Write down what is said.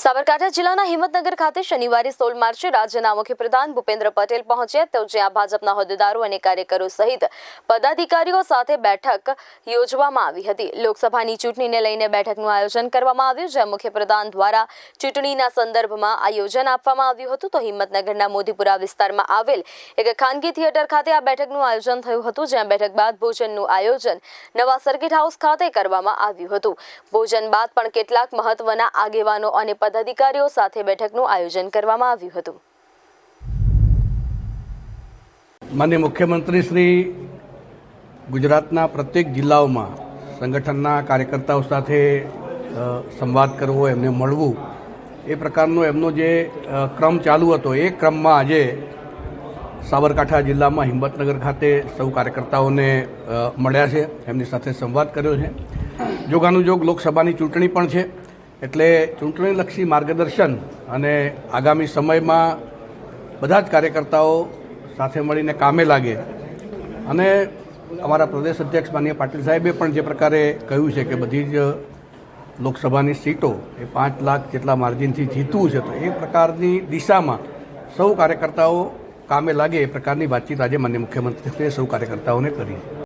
સાબરકાંઠા જિલ્લાના હિંમતનગર ખાતે શનિવારે સોળ માર્ચે રાજ્યના મુખ્યપ્રધાન ભૂપેન્દ્ર પટેલ પહોંચ્યા તો જ્યાં ભાજપના હોદ્દેદારો અને કાર્યકરો સહિત પદાધિકારીઓ સાથે બેઠક યોજવામાં આવી હતી. લોકસભાની ચૂંટણીને લઈને બેઠકનું આયોજન કરવામાં આવ્યું, જ્યાં મુખ્યપ્રધાન દ્વારા ચૂંટણીના સંદર્ભમાં આયોજન આપવામાં આવ્યું હતું. તો હિંમતનગરના મોદીપુરા વિસ્તારમાં આવેલ એક ખાનગી થિયેટર ખાતે આ બેઠકનું આયોજન થયું હતું, જ્યાં બેઠક બાદ ભોજનનું આયોજન નવા સર્કિટ હાઉસ ખાતે કરવામાં આવ્યું હતું. ભોજન બાદ પણ કેટલાક મહત્વના આગેવાનો અને પદાધિકારીઓ સાથે બેઠકનું આયોજન કરવામાં આવ્યું હતું. માન્ય મુખ્યમંત્રી શ્રી, ગુજરાતના પ્રત્યેક જિલ્લાઓમાં સંગઠનના કાર્યકર્તાઓ સાથે સંવાદ કરવો, એમને મળવું, એ પ્રકારનો એમનો જે ક્રમ ચાલુ હતો, એ ક્રમમાં આજે સાબરકાંઠા જિલ્લામાં હિંમતનગર ખાતે સૌ કાર્યકર્તાઓને મળ્યા છે, એમની સાથે સંવાદ કર્યો છે. જોગાનુજોગ લોકસભાની ચૂંટણી પણ છે. એટલે ચૂંટણીલક્ષી માર્ગદર્શન અને આગામી સમયમાં બધા જ કાર્યકર્તાઓ સાથે મળીને કામે લાગે. અને અમારા પ્રદેશ અધ્યક્ષ માનીય પાટીલ સાહેબે પણ જે પ્રકારે કહ્યું છે કે બધી જ લોકસભાની સીટો એ પાંચ લાખ જેટલા માર્જિનથી જીતવું છે, તો એ પ્રકારની દિશામાં સૌ કાર્યકર્તાઓ કામે લાગે એ પ્રકારની વાતચીત આજે માન્ય મુખ્યમંત્રીશ્રીએ સૌ કાર્યકર્તાઓને કરી.